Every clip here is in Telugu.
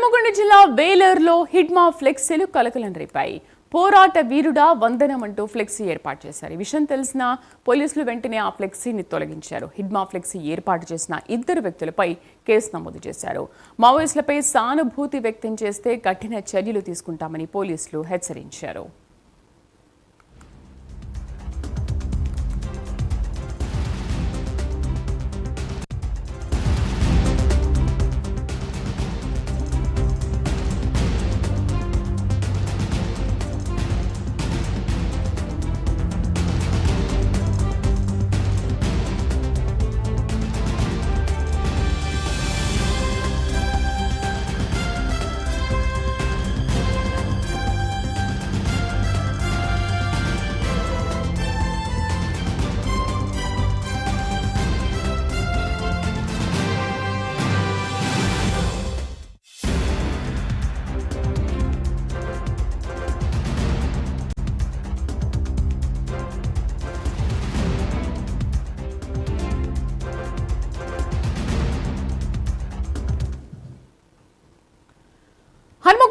హన్మకొండ జిల్లా వేలర్లో హిడ్మా ఫ్లెక్సీలు కలకలం రేపాయి. పోరాట వీరుడా వందనం అంటూ ఫ్లెక్సీ ఏర్పాటు చేశారు. ఈ విషయం తెలిసిన పోలీసులు వెంటనే ఆ ఫ్లెక్సీని తొలగించారు. హిడ్మా ఫ్లెక్సీ ఏర్పాటు చేసిన ఇద్దరు వ్యక్తులపై కేసు నమోదు చేశారు. మావోయిస్టులపై సానుభూతి వ్యక్తం చేస్తే కఠిన చర్యలు తీసుకుంటామని పోలీసులు హెచ్చరించారు.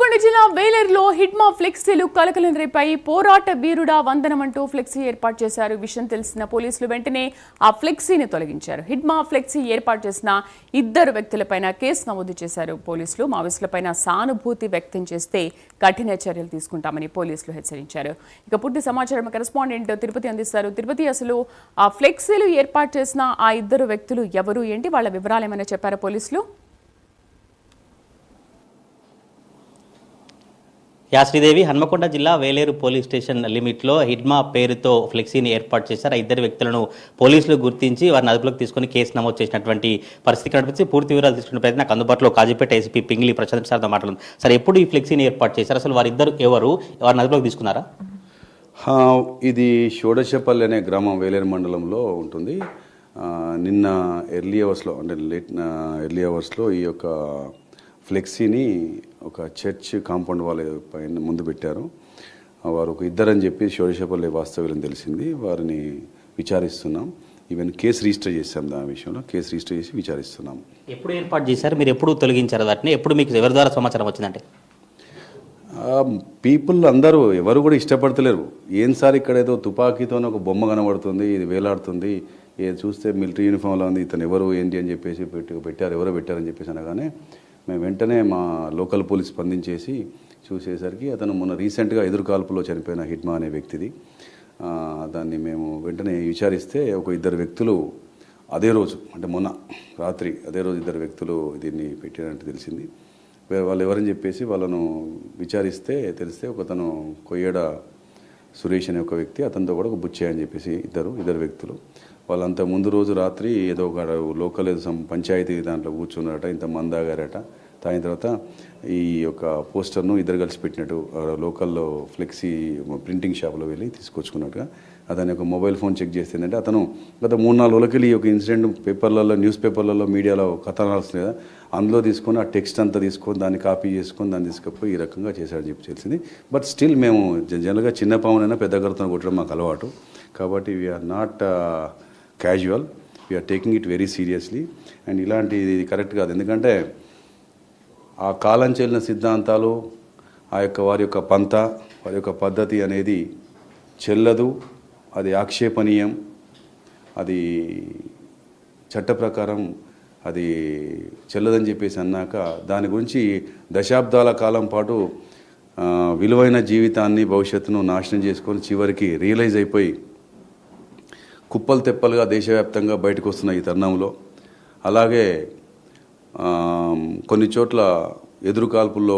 నల్గొండ జిల్లా వేలేరులో హిడ్మా ఫ్లెక్సీలు కలకలం రేపాయి పోరాట వీరుడా వందనం అంటూ ఫ్లెక్సీ ఏర్పాటు చేశారు. విషయం తెలిసిన పోలీసులు వెంటనే ఆ ఫ్లెక్సీని తొలగించారు. హిడ్మా ఫ్లెక్సీ ఏర్పాటు చేసిన ఇద్దరు వ్యక్తులపైన కేసు నమోదు చేశారు. పోలీసులు మావోయిస్టులపైన సానుభూతి వ్యక్తం చేస్తే కఠిన చర్యలు తీసుకుంటామని పోలీసులు హెచ్చరించారు. ఇక పూర్తి సమాచారం కరెస్పాండెంట్ తిరుపతి అందిస్తారు. తిరుపతి అసలు ఆ ఫ్లెక్సీలు ఏర్పాటు చేసిన ఆ ఇద్దరు వ్యక్తులు ఎవరు? ఏంటి? వాళ్ళ వివరాలు ఏమైనా చెప్పారా పోలీసులు? యా శ్రీదేవి హన్మకొండ జిల్లా వేలేరు పోలీస్ స్టేషన్ లిమిట్లో హిడ్మా పేరుతో ఫ్లెక్సీని ఏర్పాటు చేశారు. ఆ ఇద్దరు వ్యక్తులను పోలీసులు గుర్తించి వారిని అదుపులోకి తీసుకుని కేసు నమోదు చేసినటువంటి పరిస్థితి కనిపించి పూర్తి వివరాలు తీసుకున్న ప్రయత్నం నాకు అందుబాటులో కాజీపేట ఎస్పీ పింగిలి ప్రశాంత్ సార్తో మాట్లాడుతుంది సార్ ఎప్పుడు ఈ ఫ్లెక్సీని ఏర్పాటు చేశారు? అసలు వారిద్దరు ఎవరు? వారిని అదుపులోకి తీసుకున్నారా? ఇది షోడశపల్లి అనే గ్రామం వేలేరు మండలంలో ఉంటుంది. నిన్న ఎర్లీ అవర్స్లో అంటే లేట్ ఎర్లీ అవర్స్లో ఈ యొక్క ఫ్లెక్సీని ఒక చర్చ్ కాంపౌండ్ వాళ్ళ పైన ముందు పెట్టారు. వారు ఒక ఇద్దరని చెప్పి షోడశపల్లి వాస్తవ్యం తెలిసింది. వారిని విచారిస్తున్నాం. ఈవెన్ కేసు రిజిస్టర్ చేశాం దాని విషయంలో. కేసు రిజిస్టర్ చేసి విచారిస్తున్నాం. ఎప్పుడు ఏర్పాటు చేశారు? మీరు ఎప్పుడు తొలగించారు వాటిని? ఎప్పుడు మీకు ఎవరి ద్వారా సమాచారం వచ్చిందంటే? పీపుల్ అందరూ ఎవరు కూడా ఇష్టపడతలేరు. ఏం సార్ ఇక్కడ ఏదో తుపాకీతో ఒక బొమ్మ కనబడుతుంది ఇది వేలాడుతుంది. ఏ చూస్తే మిలిటరీ యూనిఫామ్లో ఉంది ఇతను ఎవరు ఏంటి అని చెప్పేసి పెట్టి పెట్టారు ఎవరో పెట్టారని చెప్పేసి అనగానే మేము వెంటనే మా లోకల్ పోలీస్ స్పందించేసి చూసేసరికి అతను మొన్న రీసెంట్గా ఎదురుకాల్పులో చనిపోయిన హిట్మా అనే వ్యక్తిది. దాన్ని మేము వెంటనే విచారిస్తే ఒక ఇద్దరు వ్యక్తులు అదే రోజు అంటే మొన్న రాత్రి అదే రోజు ఇద్దరు వ్యక్తులు దీన్ని పెట్టినట్టు తెలిసింది. వాళ్ళు ఎవరని చెప్పేసి వాళ్ళను విచారిస్తే తెలిస్తే ఒకతను కొయ్యడ సురేష్ అనే ఒక వ్యక్తి అతనితో కూడా ఒక బుచ్చే అని చెప్పేసి ఇద్దరు ఇద్దరు వ్యక్తులు. వాళ్ళంతా ముందు రోజు రాత్రి ఏదో ఒక లోకల్ ఏదో పంచాయతీ దాంట్లో కూర్చున్నారట ఇంత మందాగారట. తాగిన తర్వాత ఈ యొక్క పోస్టర్ను ఇద్దరు కలిసి పెట్టినట్టు లోకల్లో ఫ్లెక్సీ ప్రింటింగ్ షాప్లో వెళ్ళి తీసుకొచ్చుకున్నట్టుగా అతని యొక్క మొబైల్ ఫోన్ చెక్ చేస్తే ఏంటంటే అతను గత మూడు నాలుగు రోజులకి ఈ యొక్క ఇన్సిడెంట్ పేపర్లలో న్యూస్ పేపర్లలో మీడియాలో కథ లేదా కదా అందులో తీసుకొని ఆ టెక్స్ట్ అంతా తీసుకొని దాన్ని కాపీ చేసుకొని దాన్ని తీసుకుపోయి ఈ రకంగా చేశాడని చెప్పి తెలిసింది. బట్ స్టిల్ మేము జనరల్గా చిన్న పామునైనా పెద్ద గర్తను కొట్టడం మాకు అలవాటు. కాబట్టి we are not casual we are taking it very seriously and ఇలాంటి ఇది కరెక్ట్ కాదు. ఎందుకంటే ఆ కాలం చెల్లిన సిద్ధాంతాలు ఆ యొక్క వారి యొక్క పంత వారి యొక్క పద్ధతి అనేది చెల్లదు అది ఆక్షేపణీయం అది చట్ట ప్రకారం అది చెల్లదని చెప్పేసి అన్నాక దాని గురించి దశాబ్దాల కాలం పాటు విలువైన జీవితాన్ని భవిష్యత్తును నాశనం చేసుకొని చివరికి రియలైజ్ అయిపోయి కుప్పలు తెప్పలుగా దేశవ్యాప్తంగా బయటకు వస్తున్న ఈ తరుణంలో అలాగే కొన్ని చోట్ల ఎదురు కాల్పుల్లో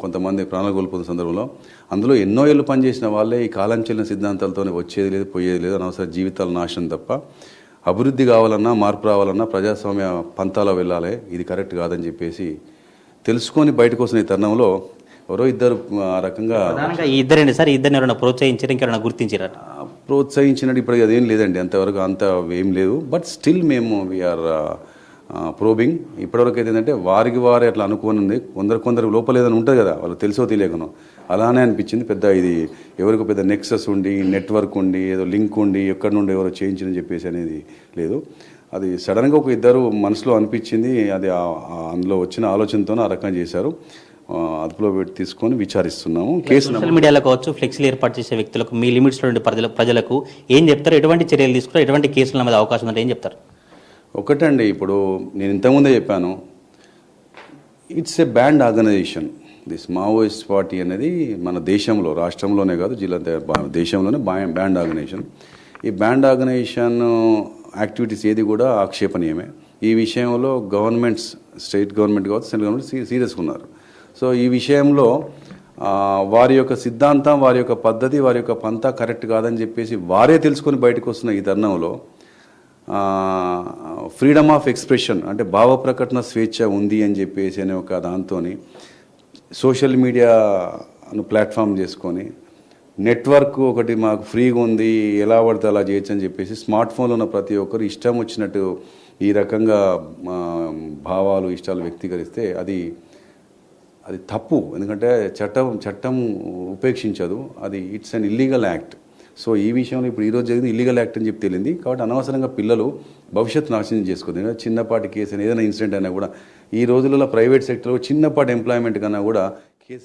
కొంతమంది ప్రాణాలు కోల్పోతున్న సందర్భంలో అందులో ఎన్నో ఏళ్ళు పనిచేసిన వాళ్ళే ఈ కాలం చెల్లిన సిద్ధాంతాలతోనే వచ్చేది లేదు పోయేది లేదు. అనవసర జీవితాల నాశనం తప్ప అభివృద్ధి కావాలన్నా మార్పు రావాలన్నా ప్రజాస్వామ్య పంతాలో వెళ్ళాలి. ఇది కరెక్ట్ కాదని చెప్పేసి తెలుసుకొని బయటకు వస్తున్న ఈ తరుణంలో ఎవరో ఇద్దరు ఆ రకంగా ఈ ఇద్దరండి సార్? ఇద్దరిని ఎవరైనా ప్రోత్సహించారు? ఇంకెవరైనా గుర్తించారా? ప్రోత్సహించినట్టు ఇప్పుడు అదేం లేదండి. అంతవరకు అంత ఏం లేదు. బట్ స్టిల్ మేము వీఆర్ ప్రోబింగ్ ఇప్పటివరకు అయితే ఏంటంటే వారికి వారే అట్లా అనుకోని ఉంది కొందరు కొందరు లోపల ఏదైనా ఉంటుంది కదా వాళ్ళు తెలుసో తెలియకనో. అలానే అనిపించింది. పెద్ద ఇది ఎవరికి పెద్ద నెక్సెస్ ఉండి నెట్వర్క్ ఉండి ఏదో లింక్ ఉండి ఎక్కడి నుండి ఎవరో చేయించని చెప్పేసి అనేది లేదు. అది సడన్గా ఒక ఇద్దరు మనసులో అనిపించింది. అది అందులో వచ్చిన ఆలోచనతో ఆ రకంగా చేశారు. అదుపులో పెట్టి తీసుకొని విచారిస్తున్నాము. కేసు సోషల్ మీడియాలో కావచ్చు ఫ్లెక్సీలు ఏర్పాటు చేసే వ్యక్తులకు మీ లిమిట్స్ నుండి ప్రజలకు ప్రజలకు ఏం చెప్తారు ఎటువంటి చర్యలు తీసుకుంటారు ఎటువంటి కేసుల మీద అవకాశం ఉందంటే ఏం చెప్తారు? ఒకటండి ఇప్పుడు నేను ఇంతకుముందే చెప్పాను. It's a banned organization this Maoist party అనేది మన దేశంలో రాష్ట్రంలోనే కాదు జిల్లా బా- దేశంలోనే బా- బ్యాండ్ ఆర్గనైజేషన్ ఈ బ్యాండ్ ఆర్గనైజేషన్ యాక్టివిటీస్ ఏది కూడా ఆక్షేపణీయమే. ఈ విషయంలో గవర్నమెంట్స్ స్టేట్ గవర్నమెంట్ కావచ్చు సెంట్రల్ గవర్నమెంట్ సీ- సీరియస్గా ఉన్నారు. సో ఈ విషయంలో వారి యొక్క సిద్ధాంతం వారి యొక్క పద్ధతి వారి యొక్క పంతా కరెక్ట్ కాదని చెప్పేసి వారే తెలుసుకొని బయటకు వస్తున్న ఈ తరుణంలో ఫ్రీడమ్ ఆఫ్ ఎక్స్ప్రెషన్ అంటే భావ ప్రకటన స్వేచ్ఛ ఉంది అని చెప్పేసి అనే ఒక దాంతో సోషల్ మీడియాను ప్లాట్ఫామ్ చేసుకొని నెట్వర్క్ ఒకటి మాకు ఫ్రీగా ఉంది ఎలా పడితే అలా చేయొచ్చు అని చెప్పేసి స్మార్ట్ ఫోన్లో ఉన్న ప్రతి ఒక్కరు ఇష్టం వచ్చినట్టు ఈ రకంగా భావాలు ఇష్టాలు వ్యక్తీకరిస్తే అది అది తప్పు. ఎందుకంటే చట్టం చట్టం ఉపేక్షించదు. అది it's an illegal act so ఈ విషయంలో ఇప్పుడు ఈరోజు జరిగింది ఇల్లీగల్ యాక్ట్ అని చెప్పి తెలియంది కాబట్టి అనవసరంగా పిల్లలు భవిష్యత్తు నాశనం చేసుకోదు. చిన్నపాటి కేసు అయినా ఏదైనా ఇన్సిడెంట్ అయినా కూడా ఈ రోజులలో ప్రైవేట్ సెక్టర్లో చిన్నపాటి ఎంప్లాయ్మెంట్ కన్నా కూడా